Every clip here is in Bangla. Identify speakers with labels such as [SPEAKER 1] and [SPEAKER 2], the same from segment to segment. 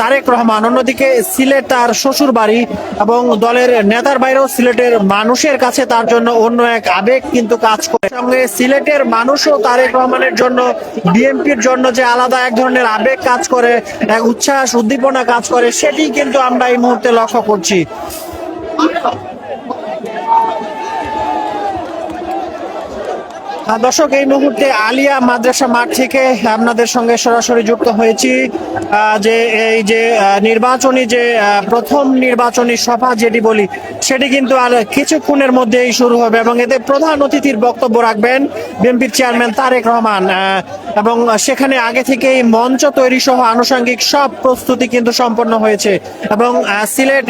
[SPEAKER 1] তারেক রহমান। অন্যদিকে সিলেট তার শ্বশুর বাড়ি এবং দলের নেতার বাইরেও সিলেটের মানুষের কাছে তার জন্য অন্য এক আবেগ কিন্তু কাজ করে। সঙ্গে সিলেটের মানুষও তারেক রহমানের জন্য, বিএনপির জন্য যে আলাদা এক ধরনের আবেগ কাজ করে, এক উচ্ছ্বাস, উদ্দীপনা কাজ করে, সেটি কিন্তু আমরা এই মুহূর্তে লক্ষ্য করছি। দর্শক, এই মুহূর্তে আলিয়া মাদ্রাসা মাঠ থেকে আপনাদের সঙ্গে সরাসরি যুক্ত হয়েছি। যে এই যে নির্বাচনী যে প্রথম নির্বাচনী সভা যেটি বলি, সেটি কিন্তু আর কিছুক্ষণের মধ্যেই শুরু হবে এবং এতে প্রধান অতিথির বক্তব্য রাখবেন বিএনপির চেয়ারম্যান তারেক রহমান। এবং সেখানে আগে থেকেই মঞ্চ তৈরি সহ আনুষঙ্গিক সব প্রস্তুতি কিন্তু সম্পন্ন হয়েছে এবং সিলেট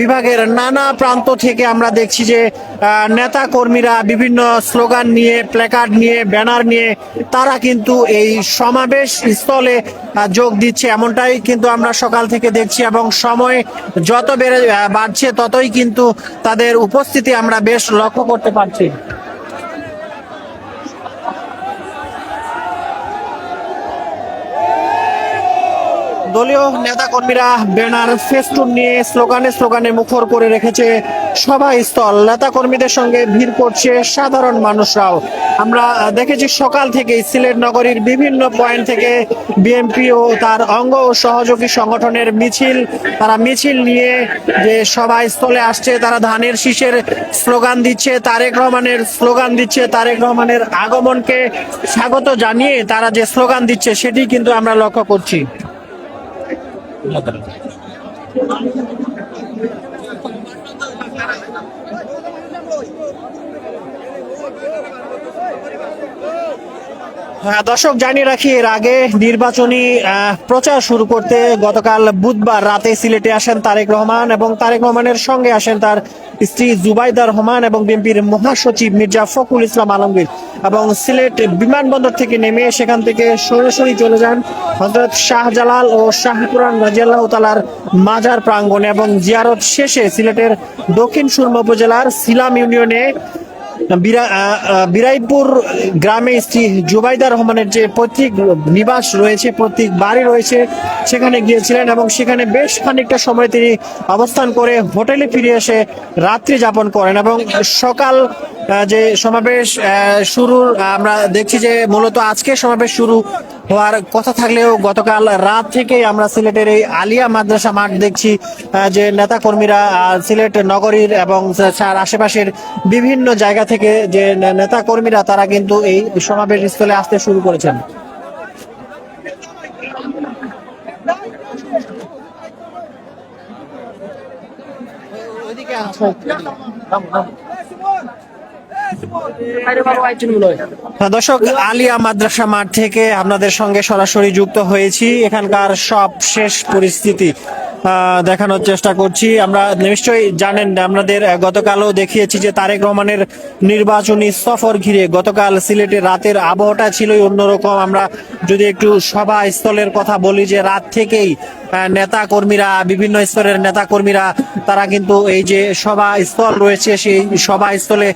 [SPEAKER 1] বিভাগের নানা প্রান্ত থেকে আমরা দেখছি যে নেতা কর্মীরা বিভিন্ন স্লোগান নিয়ে প্ল্যাকার্ড নিয়ে ব্যানার নিয়ে, তারা কিন্তু এই সমাবেশ স্থলে যোগ দিচ্ছে। এমনটাই কিন্তু আমরা সকাল থেকে দেখছি এবং সময় যত বেড়ে বাড়ছে, ততই কিন্তু তাদের উপস্থিতি আমরা বেশ লক্ষ্য করতে পারছি। দলীয় নেতা কর্মীরা ব্যানার ফেস্টুন নিয়ে, স্লোগানে স্লোগানে মুখর করে রেখেছে। সভাস্থল নেতা কর্মীদের সঙ্গে ভিড় করছে সাধারণ মানুষরাও। আমরা দেখেছি সকাল থেকে সিলেট নগরীর বিভিন্ন পয়েন্ট থেকে বিএনপি ও তার অঙ্গ ও সহযোগী সংগঠনের মিছিল, তারা মিছিল নিয়ে যে সভাস্থলে আসছে, তারা ধানের শীষের স্লোগান দিচ্ছে, তারেক রহমানের স্লোগান দিচ্ছে, তারেক রহমানের আগমনকে স্বাগত জানিয়ে তারা যে স্লোগান দিচ্ছে, সেটি কিন্তু আমরা লক্ষ্য করছি। দর্শক, জানিয়ে রাখি, এর আগে নির্বাচনী প্রচার শুরু করতে গতকাল বুধবার রাতে সিলেটে আসেন তারেক রহমান এবং তারেক রহমানের সঙ্গে আসেন তার স্ত্রী জুবাইদা রহমান এবং বিএনপির মহাসচিব মির্জা ফখরুল ইসলাম আলমগীর এবং সিলেট বিমানবন্দর থেকে নেমে সেখান থেকে সরাসরি চলে যান হজরত শাহজালাল ও শাহপুরান রাজিয়াল্লাহ তালার মাজার প্রাঙ্গণে এবং জিয়ারত শেষে সিলেটের দক্ষিণ সুরমা উপজেলার সিলাম ইউনিয়নে বিরাইপুর গ্রামে স্ত্রী জুবাইদা রহমানের যে পৈতৃক নিবাস রয়েছে পৈতৃক বাড়ি রয়েছে, সেখানে গিয়েছিলেন এবং সেখানে বেশ খানিকটা সময় তিনি অবস্থান করে হোটেলে ফিরে এসে রাত্রি যাপন করেন এবং সকাল যে সমাবেশ শুরুর, আমরা দেখছি যে মূলত আজকে সমাবেশ শুরু হওয়ার কথা থাকলেও গতকাল রাত থেকে আমরা সিলেটের এই আলিয়া মাদ্রাসা মাঠ দেখছি যে নেতা কর্মীরা সিলেট নগরীর এবং আশেপাশের বিভিন্ন জায়গা থেকে যে নেতা কর্মীরা তারা কিন্তু এই সমাবেশ স্থলে আসতে শুরু করেছেন। হ্যাঁ, দর্শক, আলিয়া মাদ্রাসা মাঠ থেকে আপনাদের সঙ্গে সরাসরি যুক্ত হয়েছি। এখানকার সব শেষ পরিস্থিতি দেখানোর চেষ্টা করছি। আমরা নিশ্চয়ই জানেন, আপনাদের গতকালও দেখিয়েছি যে তারেক রহমানের নির্বাচনী সফর ঘিরে গতকাল সিলেটের রাতের আবহাওয়াটা ছিলই অন্যরকম। আমরা যদি একটু সভা স্থলের কথা বলি যে রাত থেকেই নেতা কর্মীরা বিভিন্ন স্তরের নেতা কর্মীরা তারা কিন্তু এই যে সভা স্থল রয়েছে, সেই সভা স্থলে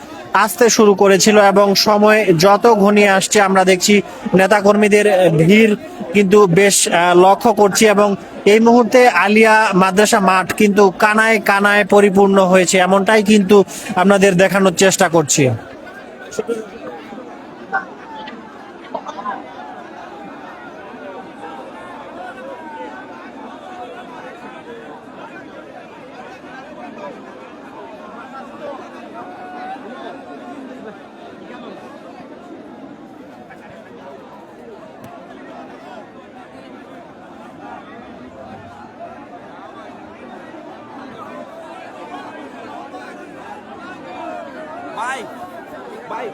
[SPEAKER 1] আসতে শুরু করেছিল এবং সময় যত ঘনিয়ে আসছে, আমরা দেখছি নেতাকর্মীদের ভিড় কিন্তু বেশ লক্ষ্য করছি এবং এই মুহূর্তে আলিয়া মাদ্রাসা মাঠ কিন্তু কানায় কানায় পরিপূর্ণ হয়েছে, এমনটাই কিন্তু আপনাদের দেখানোর চেষ্টা করছি।
[SPEAKER 2] Vai!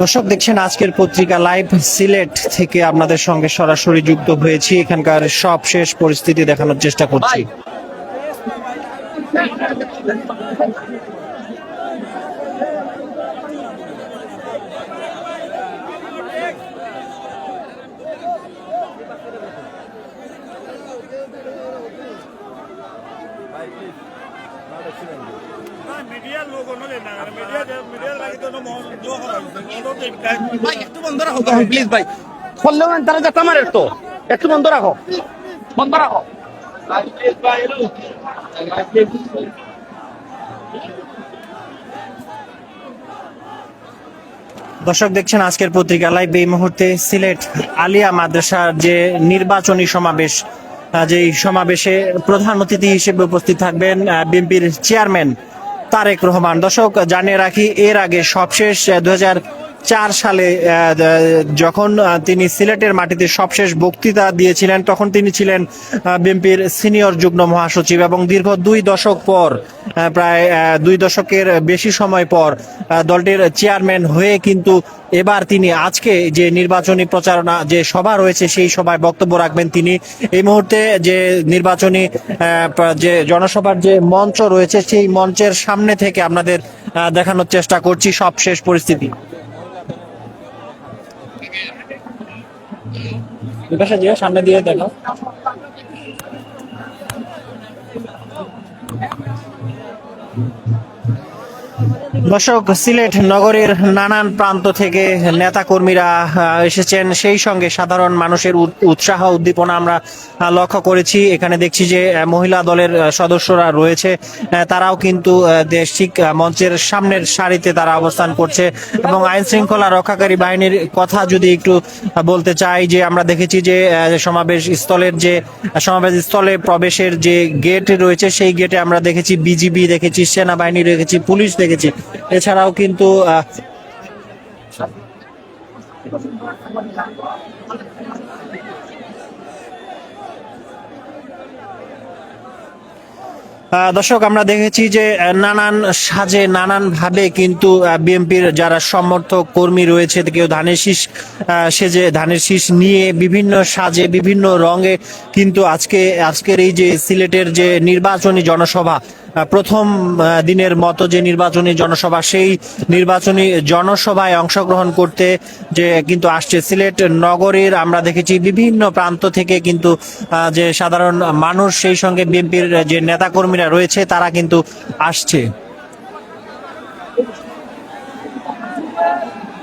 [SPEAKER 1] দর্শক দেখছেন আজকের পত্রিকা লাইভ সিলেট থেকে আপনাদের সঙ্গে সরাসরি যুক্ত হয়েছি। এখানকার সব শেষ পরিস্থিতি দেখানোর চেষ্টা করছি।
[SPEAKER 2] ভাই একটু বন্ধ রাখো প্লিজ ভাই। করলেও তারা যাতে আমার একটু একটু বন্ধ রাখো। বন্ধ রাখো।
[SPEAKER 1] দর্শক দেখছেন আজকের পত্রিকা লাইভ। এই মুহূর্তে সিলেট আলিয়া মাদ্রাসার যে নির্বাচনী সমাবেশ আহ, যে সমাবেশে প্রধান অতিথি হিসেবে উপস্থিত থাকবেন বিএনপির চেয়ারম্যান তারেক রহমান। দর্শক জানিয়ে রাখি এর আগে সবশেষ দু চার সালে যখন তিনি সিলেটের মাটিতে সবশেষ বক্তৃতা দিয়েছিলেন, তখন তিনি ছিলেন বিএনপির সিনিয়র যুগ্ম মহাসচিব এবং দীর্ঘ দুই দশক পর প্রায় দুই দশকের বেশি সময় পর দলটির চেয়ারম্যান হয়ে কিন্তু এবার তিনি আজকে যে নির্বাচনী প্রচারণা, যে সভা রয়েছে, সেই সভায় বক্তব্য রাখবেন তিনি। এই মুহূর্তে যে নির্বাচনী যে জনসভার যে মঞ্চ রয়েছে, সেই মঞ্চের সামনে থেকে আপনাদের দেখানোর চেষ্টা করছি সবশেষ পরিস্থিতি। বিপাশা দিয়ে সামনে দিয়ে দেখো। দর্শক সিলেট নগরের নানান প্রান্ত থেকে নেতা কর্মীরা এসেছেন। সেই সঙ্গে সাধারণ মানুষের উৎ- উৎসাহ উদ্দীপনা আমরা লক্ষ্য করেছি। এখানে দেখছি যে মহিলা দলের সদস্যরা রয়েছে। তারাও কিন্তু আহ, দেশ ঠিক মঞ্চের সামনের সারিতে তারা অবস্থান করছে এবং আইন শৃঙ্খলা রক্ষাকারী বাহিনীর কথা যদি একটু বলতে চাই যে আমরা দেখেছি যে সমাবেশ স্থলের যে সমাবেশ স্থলে প্রবেশের যে গেট রয়েছে সেই গেটে আমরা দেখেছি বিজিবি দেখেছি সেনাবাহিনী দেখেছি পুলিশ দেখেছি এছাড়াও কিন্তু দর্শক, আমরা দেখেছি যে নানান সাজে নানান ভাবে কিন্তু বিএনপির যারা সমর্থক কর্মী রয়েছে, কেউ ধানের শীষ সেজে ধানের শীষ নিয়ে বিভিন্ন সাজে, বিভিন্ন রঙে কিন্তু আজকে, আজকের এই যে সিলেটের যে নির্বাচনী জনসভা প্রথম দিনের মতো যে নির্বাচনী জনসভা, সেই নির্বাচনী জনসভায় অংশগ্রহণ করতে যে কিন্তু আসছে সিলেট নগরীর, আমরা দেখেছি বিভিন্ন প্রান্ত থেকে কিন্তু যে সাধারণ মানুষ, সেই সঙ্গে বিএনপির যে নেতাকর্মীরা রয়েছে, তারা কিন্তু আসছে।